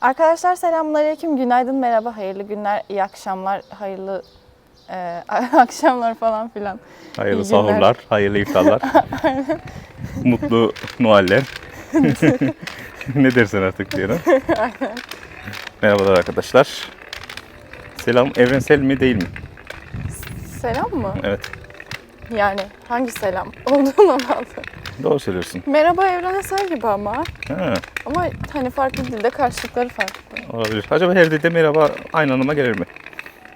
Arkadaşlar selamünaleyküm, günaydın, merhaba, hayırlı günler, iyi akşamlar, hayırlı e, akşamlar falan filan. Hayırlı sahurlar, hayırlı iftarlar. Mutlu Noeller. ne dersen artık diyorum. Merhabalar arkadaşlar. Selam evrensel mi değil mi? Selam mı? Evet. Yani hangi selam olduğuna bağlı. Doğru söylüyorsun. Merhaba evrensel gibi ama. Ha, Ama hani farklı dilde karşılıkları farklı. olabilir. Acaba her dilde merhaba aynı anlama gelir mi?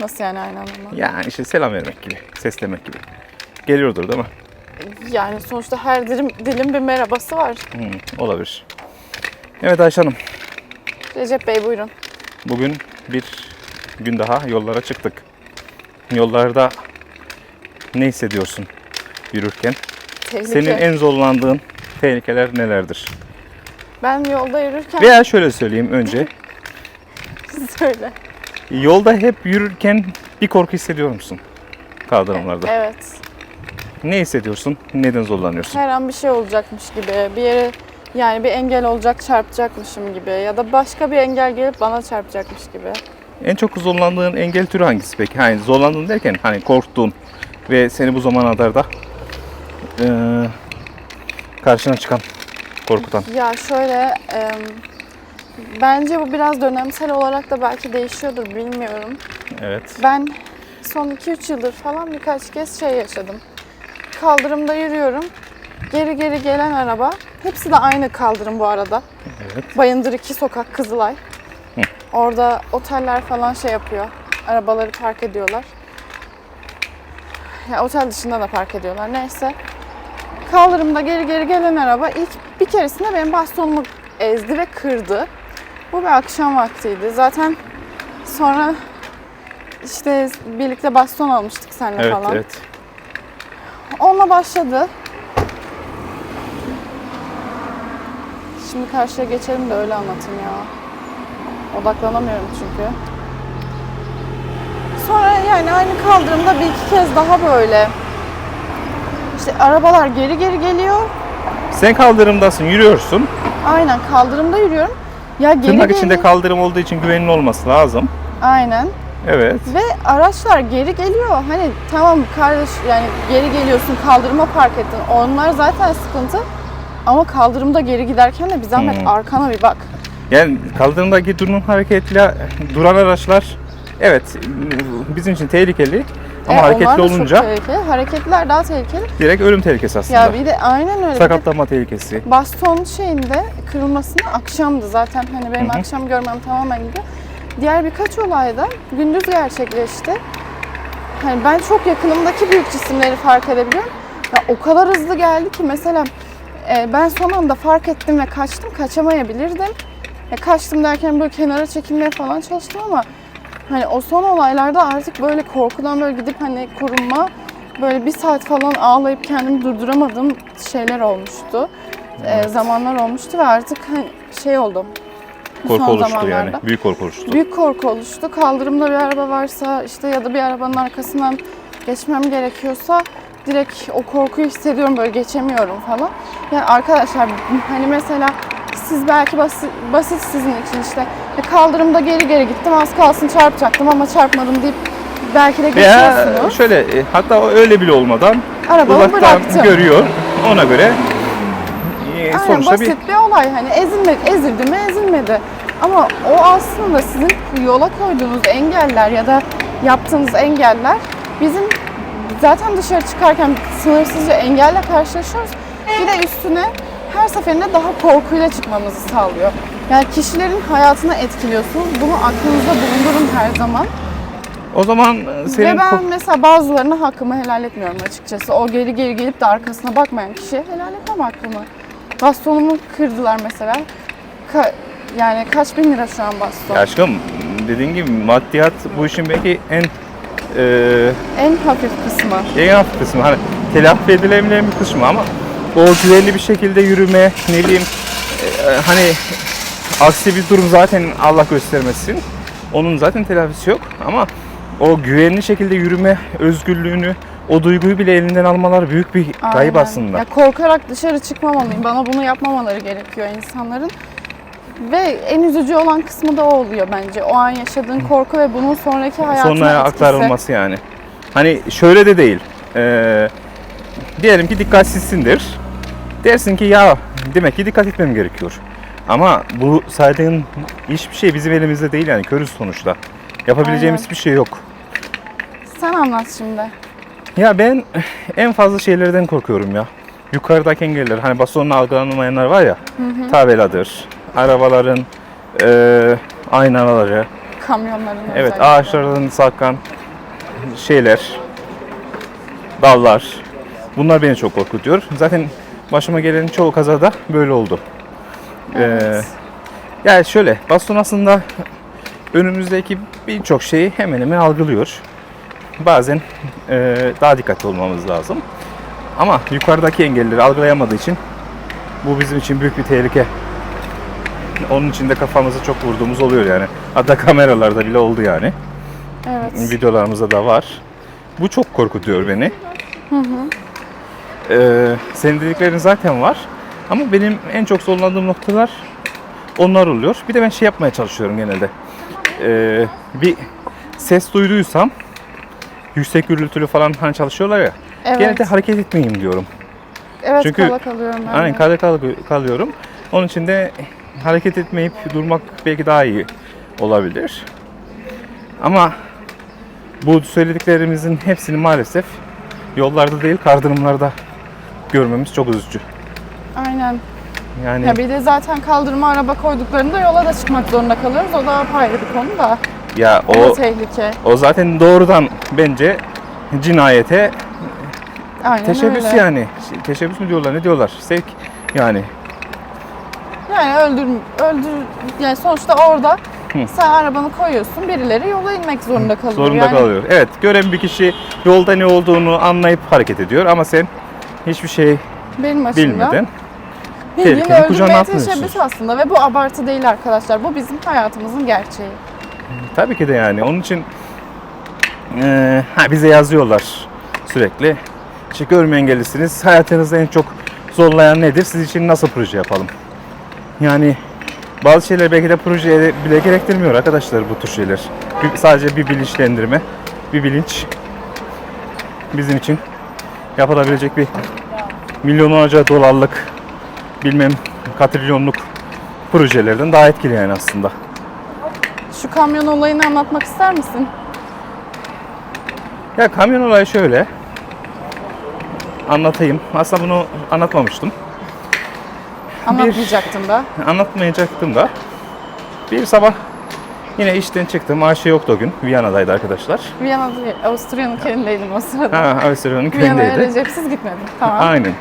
Nasıl yani aynı anlamda? Yani işte selam vermek gibi, seslemek gibi. Geliyordur değil mi? Yani sonuçta her dilim, dilin bir merhabası var. Hmm, olabilir. Evet Ayşe Hanım, Recep Bey buyurun. bugün bir gün daha yollara çıktık. Yollarda ne hissediyorsun yürürken? Tehlike. Senin en zorlandığın tehlikeler nelerdir? Ben yolda yürürken Veya şöyle söyleyeyim önce. söyle. Yolda hep yürürken bir korku hissediyor musun? Kaldırımlarda. Evet. Ne hissediyorsun? Neden zorlanıyorsun? Her an bir şey olacakmış gibi, bir yere yani bir engel olacak çarpacakmışım gibi ya da başka bir engel gelip bana çarpacakmış gibi. En çok zorlandığın engel türü hangisi peki? Hani zorlandığın derken hani korktuğun ve seni bu zamana kadar da eee, karşına çıkan korkutan. Ya şöyle e, bence bu biraz dönemsel olarak da belki değişiyordur bilmiyorum. Evet. Ben son 2-3 yıldır falan birkaç kez şey yaşadım. Kaldırımda yürüyorum. Geri geri gelen araba. Hepsi de aynı kaldırım bu arada. Evet. Bayındır 2 sokak Kızılay. Orada oteller falan şey yapıyor. Arabaları park ediyorlar. Ya otel dışında da park ediyorlar. Neyse. Kaldırımda geri geri gelen araba ilk bir keresinde benim bastonumu ezdi ve kırdı. Bu bir akşam vaktiydi. Zaten sonra işte birlikte baston almıştık seninle Evet, falan. evet. Onunla başladı. Şimdi karşıya geçelim de öyle anlatayım ya. Odaklanamıyorum çünkü. Sonra yani aynı kaldırımda bir iki kez daha böyle işte arabalar geri geri geliyor. Sen kaldırımdasın, yürüyorsun. Aynen kaldırımda yürüyorum. Ya geri Tırnak geri. içinde kaldırım olduğu için güvenli olması lazım. Aynen. Evet. Ve araçlar geri geliyor. Hani tamam kardeş yani geri geliyorsun kaldırıma park ettin. Onlar zaten sıkıntı. Ama kaldırımda geri giderken de bir zahmet Hmm. arkana bir bak. Yani kaldırımdaki durum hareketle duran araçlar evet bizim için tehlikeli ama E, hareketli olunca tehlikeli. Hareketliler daha tehlikeli. direkt ölüm tehlikesi aslında. Ya bir de aynen öyle. Sakatlanma tehlikesi. Baston şeyinde kırılmasına akşamdı zaten hani benim Hı hı. akşam görmem tamamen gibi. Diğer birkaç olayda gündüz gerçekleşti. Hani ben çok yakınımdaki büyük cisimleri fark edebiliyorum. Ya o kadar hızlı geldi ki mesela e, ben son anda fark ettim ve kaçtım. Kaçamayabilirdim. E, kaçtım derken böyle kenara çekilmeye falan çalıştım ama hani o son olaylarda artık böyle korkudan böyle gidip hani korunma böyle bir saat falan ağlayıp kendimi durduramadığım şeyler olmuştu. E, Evet. zamanlar olmuştu ve artık hani şey oldum. Korku son oluştu zamanlarda. yani. Büyük korku oluştu. Büyük korku oluştu. Kaldırımda bir araba varsa işte ya da bir arabanın arkasından geçmem gerekiyorsa direkt o korkuyu hissediyorum böyle geçemiyorum falan. Yani arkadaşlar hani mesela siz belki basit, basit sizin için işte "E, kaldırımda geri geri gittim az kalsın çarpacaktım ama çarpmadım deyip belki de Veya geçiyorsunuz. şöyle e, hatta öyle bile olmadan Arabamı uzaktan bıraktım. görüyor. Ona göre e, Aynen sonuçta bir basit bir olay hani ezilmedi, ezildi mi ezilmedi. Ama o aslında sizin yola koyduğunuz engeller ya da yaptığınız engeller bizim zaten dışarı çıkarken sınırsızca engelle karşılaşıyoruz. Bir de üstüne her seferinde daha korkuyla çıkmamızı sağlıyor. Yani kişilerin hayatını etkiliyorsunuz. Bunu aklınızda bulundurun her zaman. o zaman e, senin Ve ben mesela bazılarına hakkımı helal etmiyorum açıkçası. O geri geri gelip de arkasına bakmayan kişiye helal etmem hakkımı. Bastonumu kırdılar mesela. Ka- yani kaç bin lira şu an baston? Ya aşkım dediğin gibi maddiyat bu işin belki en e, En hafif kısmı. en hafif kısmı. Hani telafi edilemeyen bir kısmı ama o güvenli bir şekilde yürüme ne bileyim e, hani aksi bir durum zaten Allah göstermesin. Onun zaten telafisi yok ama o güvenli şekilde yürüme özgürlüğünü o duyguyu bile elinden almaları büyük bir kayıp Aynen. aslında. Ya korkarak dışarı çıkmamalıyım. Bana bunu yapmamaları gerekiyor insanların. Ve en üzücü olan kısmı da o oluyor bence. O an yaşadığın korku ve bunun sonraki hayatına Sonraya etkisi. aktarılması yani. Hani şöyle de değil. Ee, diyelim ki dikkatsizsindir. Dersin ki ya demek ki dikkat etmem gerekiyor. Ama bu saydığın hiçbir şey bizim elimizde değil yani körüz sonuçta. Yapabileceğimiz Aynen. bir şey yok. Sen anlat şimdi. Ya ben en fazla şeylerden korkuyorum ya. Yukarıdaki engeller hani bastonla algılanmayanlar var ya. Tabeladır, arabaların eee aynaları, Kamyonların evet özellikle. ağaçlardan sarkan şeyler, dallar. Bunlar beni çok korkutuyor. Zaten başıma gelen çoğu kazada böyle oldu. Evet. Ee, yani şöyle baston aslında önümüzdeki birçok şeyi hemen hemen algılıyor. Bazen e, daha dikkatli olmamız lazım. Ama yukarıdaki engelleri algılayamadığı için bu bizim için büyük bir tehlike. Onun için de kafamızı çok vurduğumuz oluyor yani. Hatta kameralarda bile oldu yani. Evet. Videolarımızda da var. Bu çok korkutuyor beni. Ee, senin dediklerin zaten var. Ama benim en çok zorlandığım noktalar onlar oluyor. Bir de ben şey yapmaya çalışıyorum genelde. Ee, bir ses duyduysam yüksek gürültülü falan hani çalışıyorlar ya. Evet. Genelde hareket etmeyeyim diyorum. evet çünkü- kala kalıyorum ben. Aynen de. kale kal- kalıyorum. Onun için de hareket etmeyip durmak belki daha iyi olabilir. Ama bu söylediklerimizin hepsini maalesef yollarda değil kaldırımlarda görmemiz çok üzücü. Aynen. Yani Ya bir de zaten kaldırıma araba koyduklarında yola da çıkmak zorunda kalıyoruz. O da apayrı bir konu da. ya O o tehlike. o zaten doğrudan bence cinayete Aynen teşebbüs öyle. yani. Teşebbüs mü diyorlar ne diyorlar? Sevk yani. Yani öldür, öldür, yani sonuçta orada Hı. sen arabanı koyuyorsun, birileri yola inmek zorunda kalıyor. Zorunda yani, kalıyor. Evet, gören bir kişi yolda ne olduğunu anlayıp hareket ediyor ama sen hiçbir şey Benim açımdan. bilmeden Bildiğin tehlikenin kucağına öldürmeye atmıyorsun. teşebbüs aslında ve bu abartı değil arkadaşlar. Bu bizim hayatımızın gerçeği. tabii ki de yani onun için eee, ha, bize yazıyorlar sürekli. İşte görme engellisiniz. Hayatınızda en çok zorlayan nedir? Siz için nasıl proje yapalım? Yani bazı şeyler belki de projeye bile gerektirmiyor arkadaşlar bu tür şeyler. Bir- sadece bir bilinçlendirme, bir bilinç bizim için yapılabilecek bir milyonlarca dolarlık bilmem katrilyonluk projelerden daha etkili yani aslında. Şu kamyon olayını anlatmak ister misin? Ya kamyon olayı şöyle. Anlatayım. Aslında bunu anlatmamıştım. Anlatmayacaktım da. Anlatmayacaktım da. Bir sabah yine işten çıktım. Ayşe yoktu o gün. Viyana'daydı arkadaşlar. Viyana'da değil, Avusturya'nın kendindeydim o sırada. Ha, Avusturya'nın Viyana'ya köyündeydi. recepsiz gitmedim. Tamam. Aynen.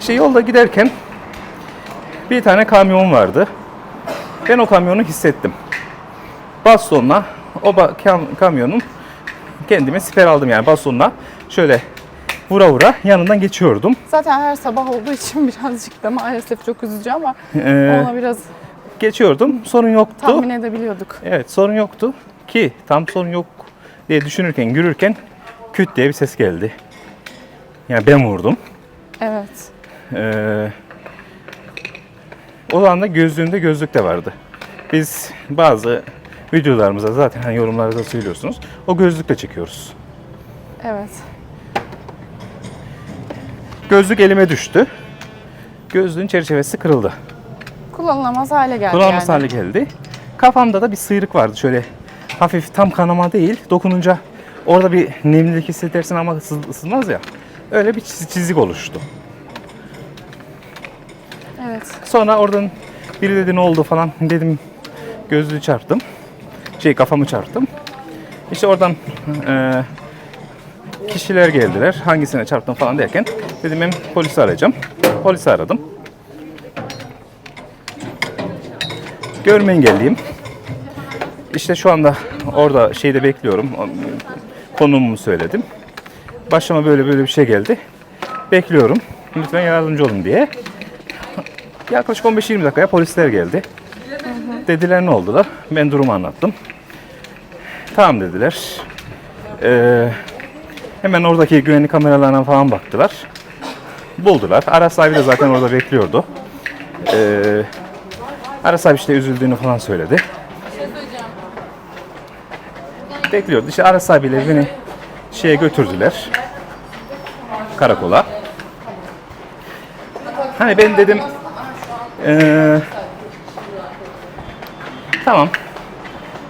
İşte yolda giderken bir tane kamyon vardı. Ben o kamyonu hissettim. Bastonla o ba- kam- kamyonun kendime siper aldım yani bastonla şöyle vura vura yanından geçiyordum. Zaten her sabah olduğu için birazcık da maalesef çok üzücü ama Ee, ona biraz geçiyordum. Sorun yoktu. tahmin edebiliyorduk. Evet sorun yoktu ki tam sorun yok diye düşünürken yürürken küt diye bir ses geldi. Yani ben vurdum. Evet. Ee, o anda gözlüğümde gözlük de vardı. Biz bazı videolarımıza zaten hani yorumlarda söylüyorsunuz. O gözlükle çekiyoruz. Evet. Gözlük elime düştü. Gözlüğün çerçevesi kırıldı. Kullanılamaz hale geldi Kullanılmaz yani. hale geldi. Kafamda da bir sıyrık vardı. Şöyle hafif tam kanama değil. Dokununca orada bir nemlilik hissedersin ama ısınmaz ya. Öyle bir çiz- çizik oluştu. Evet. Sonra oradan biri dedi ne oldu falan dedim gözlüğü çarptım. Şey kafamı çarptım. İşte oradan eee, kişiler geldiler. Hangisine çarptım falan derken dedim ben polisi arayacağım. Polisi aradım. Görme engelliyim. İşte şu anda orada şeyde bekliyorum. Konumumu söyledim. Başıma böyle böyle bir şey geldi. Bekliyorum. Lütfen yardımcı olun diye. Yaklaşık 15-20 dakikaya polisler geldi. Dediler ne oldular? Ben durumu anlattım. Tamam dediler. Ee, Hemen oradaki güvenlik kameralarına falan baktılar. Buldular. Araç sahibi de zaten orada bekliyordu. Ee, araç sahibi işte üzüldüğünü falan söyledi. Bekliyordu. İşte araç sahibiyle beni şeye götürdüler. Karakola. Hani ben dedim ee, tamam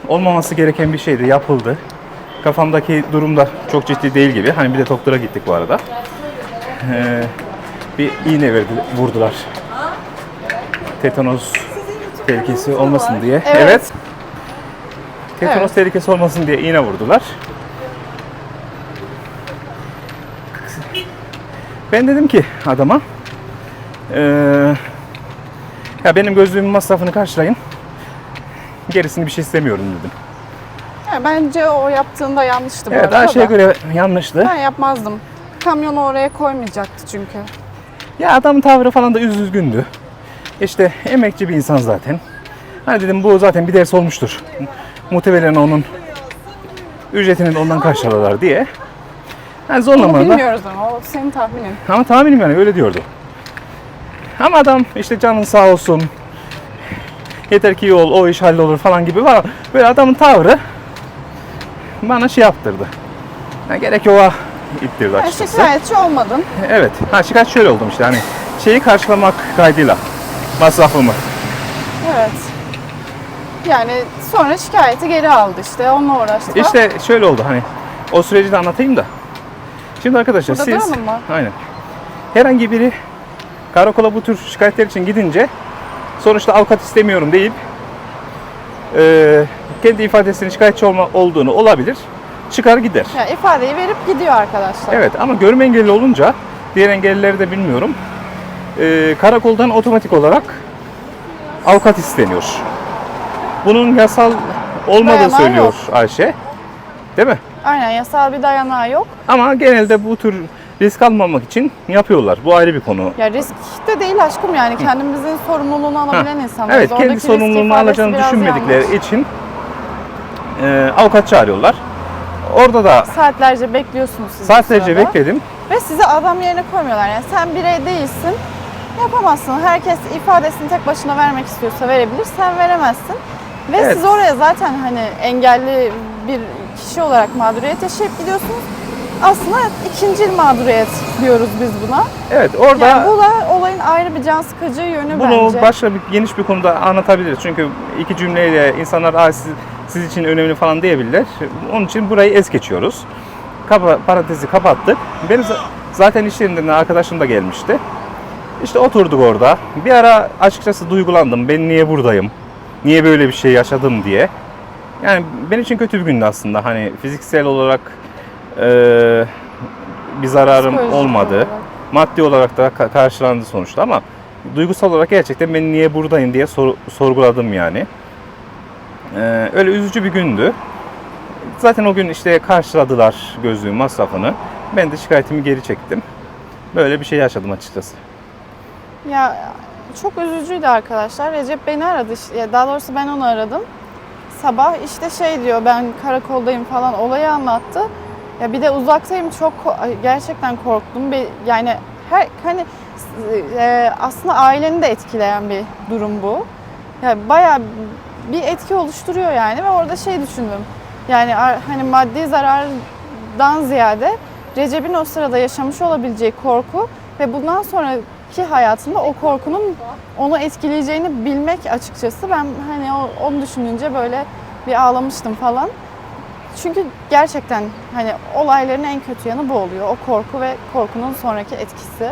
olmaması gereken bir şeydi yapıldı. Kafamdaki durum da çok ciddi değil gibi. Hani bir de doktora gittik bu arada. Ee, bir iğne verdi, vurdular. Tetanos tehlikesi olmasın diye. Evet. Tetanos Evet. tehlikesi olmasın diye iğne vurdular. Ben dedim ki adama eee, ya benim gözlüğümün masrafını karşılayın. Gerisini bir şey istemiyorum dedim. Ya bence o yaptığında yanlıştı bu Evet arada Ayşe'ye da. göre yanlıştı. Ben yapmazdım. Kamyonu oraya koymayacaktı çünkü. Ya adamın tavrı falan da üz üzgündü. İşte emekçi bir insan zaten. Hani dedim bu zaten bir ders olmuştur. Muhtemelen onun ücretini de ondan karşılarlar diye. Yani zorlamadan da bilmiyoruz ama o senin tahminin. Ama tahminim yani öyle diyordu. Ama adam işte canın sağ olsun. Yeter ki iyi ol, o iş hallolur falan gibi var. Böyle adamın tavrı bana şey yaptırdı. Ya gerek yoğa ittirdi Ben açıkçası. şikayetçi olmadın. Evet. Ha şikayet şöyle oldum işte hani şeyi karşılamak kaydıyla masrafımı. Evet. Yani sonra şikayeti geri aldı işte. Onunla uğraştı. İşte şöyle oldu hani o süreci de anlatayım da. Şimdi arkadaşlar Burada siz duralım mı? aynen. Herhangi biri karakola bu tür şikayetler için gidince sonuçta avukat istemiyorum deyip eee, kendi ifadesinin şikayetçi olma, olduğunu olabilir. Çıkar gider. Ya ifadeyi verip gidiyor arkadaşlar. Evet ama görme engelli olunca diğer engellileri de bilmiyorum. Eee, karakoldan otomatik olarak avukat isteniyor. Bunun yasal olmadığı Dayanağı söylüyor yok. Ayşe. Değil mi? Aynen yasal bir dayanağı yok. Ama genelde bu tür risk almamak için yapıyorlar. Bu ayrı bir konu. Ya risk de değil aşkım yani kendimizin sorumluluğunu alabilen insanlarız. Evet, Oradaki kendi risk sorumluluğunu ifadesi alacağını biraz düşünmedikleri yanlış. için e, avukat çağırıyorlar. Orada da Saatlerce bekliyorsunuz siz bu saatlerce sırada. bekledim. Ve sizi adam yerine koymuyorlar. Yani sen birey değilsin. Yapamazsın. Herkes ifadesini tek başına vermek istiyorsa verebilir. Sen veremezsin. Ve Evet. siz oraya zaten hani engelli bir kişi olarak mağduriyet yaşayıp gidiyorsunuz. Aslında ikinci mağduriyet diyoruz biz buna. Evet, orada Yani bu da olayın ayrı bir can sıkıcı yönü bunu bence. başka bir geniş bir konuda anlatabiliriz. Çünkü iki cümleyle insanlar Aa, siz, siz için önemli falan diyebilirler. Onun için burayı es geçiyoruz. Kapa, parantezi kapattık. Benim za- zaten iş yerinden arkadaşım da gelmişti. İşte oturduk orada. Bir ara açıkçası duygulandım. Ben niye buradayım? Niye böyle bir şey yaşadım diye. Yani benim için kötü bir gündü aslında. Hani fiziksel olarak eee, bir zararım Psikolojik olmadı. olarak. Maddi olarak da ka- karşılandı sonuçta ama duygusal olarak gerçekten ben niye buradayım diye sor- sorguladım yani. Eee, öyle üzücü bir gündü. Zaten o gün işte karşıladılar gözlüğün masrafını. Ben de şikayetimi geri çektim. Böyle bir şey yaşadım açıkçası. Ya çok üzücüydü arkadaşlar. Recep beni aradı. Daha doğrusu ben onu aradım. Sabah işte şey diyor ben karakoldayım falan olayı anlattı. Ya bir de uzaktayım çok gerçekten korktum. Bir, yani her hani e, aslında aileni de etkileyen bir durum bu. Ya bayağı bir etki oluşturuyor yani ve orada şey düşündüm. Yani hani maddi zarardan ziyade Recep'in o sırada yaşamış olabileceği korku ve bundan sonraki hayatında o korkunun onu etkileyeceğini bilmek açıkçası ben hani onu düşününce böyle bir ağlamıştım falan. Çünkü gerçekten hani olayların en kötü yanı bu oluyor. O korku ve korkunun sonraki etkisi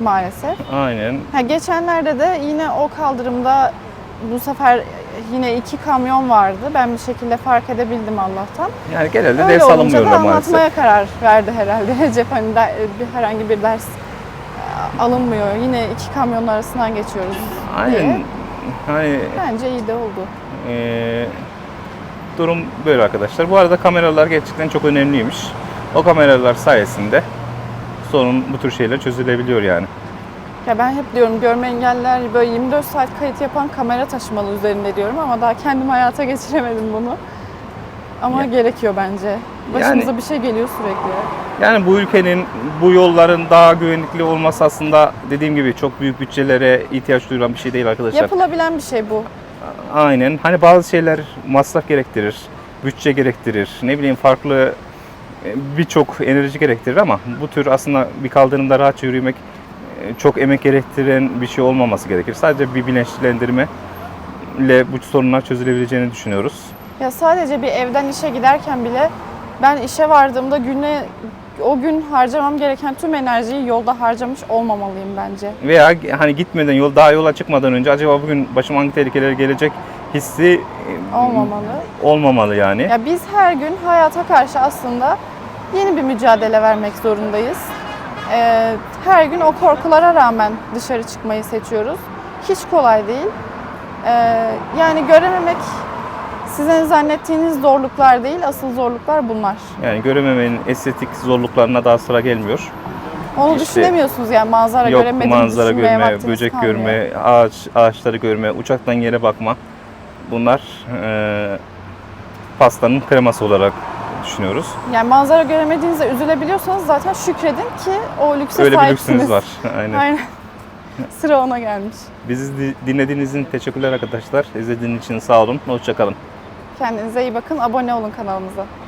maalesef. Aynen. Ha, geçenlerde de yine o kaldırımda bu sefer yine iki kamyon vardı. Ben bir şekilde fark edebildim Allah'tan. Yani genelde Öyle ders alınmıyor maalesef. anlatmaya karar verdi herhalde Recep. Hani de- herhangi bir ders alınmıyor. Yine iki kamyonun arasından geçiyoruz Aynen. diye. Hani Bence iyi de oldu. Ee, durum böyle arkadaşlar. Bu arada kameralar gerçekten çok önemliymiş. O kameralar sayesinde sorun bu tür şeyler çözülebiliyor yani. Ya ben hep diyorum görme engelliler böyle 24 saat kayıt yapan kamera taşımalı üzerinde diyorum ama daha kendim hayata geçiremedim bunu. Ama Ya. gerekiyor bence. Başımıza bir şey geliyor sürekli. Yani bu ülkenin bu yolların daha güvenlikli olması aslında dediğim gibi çok büyük bütçelere ihtiyaç duyulan bir şey değil arkadaşlar. Yapılabilen bir şey bu. Aynen. Hani bazı şeyler masraf gerektirir, bütçe gerektirir, ne bileyim farklı e, birçok enerji gerektirir ama bu tür aslında bir kaldırımda rahatça yürümek e, çok emek gerektiren bir şey olmaması gerekir. Sadece bir bilinçlendirme ile bu sorunlar çözülebileceğini düşünüyoruz. Ya sadece bir evden işe giderken bile ben işe vardığımda güne o gün harcamam gereken tüm enerjiyi yolda harcamış olmamalıyım bence. Veya hani gitmeden yol daha yola çıkmadan önce acaba bugün başıma hangi tehlikeler gelecek hissi e, Olmamalı. olmamalı yani. Ya biz her gün hayata karşı aslında yeni bir mücadele vermek zorundayız. Ee, her gün o korkulara rağmen dışarı çıkmayı seçiyoruz. Hiç kolay değil. Ee, yani görememek sizin zannettiğiniz zorluklar değil, asıl zorluklar bunlar. Yani görememenin estetik zorluklarına daha sıra gelmiyor. Onu İşte düşünemiyorsunuz yani manzara Yok göremediğini manzara görme, böcek kalmıyor. görme, ağaç ağaçları görme, uçaktan yere bakma. Bunlar e, pastanın kreması olarak düşünüyoruz. Yani manzara göremediğinizde üzülebiliyorsanız zaten şükredin ki o lükse Öyle bir sahipsiniz. lüksünüz var. Aynen. Aynen. Sıra ona gelmiş. Bizi di- dinlediğiniz için teşekkürler arkadaşlar. İzlediğiniz için sağ olun. Hoşçakalın. Kendinize iyi bakın. Abone olun kanalımıza.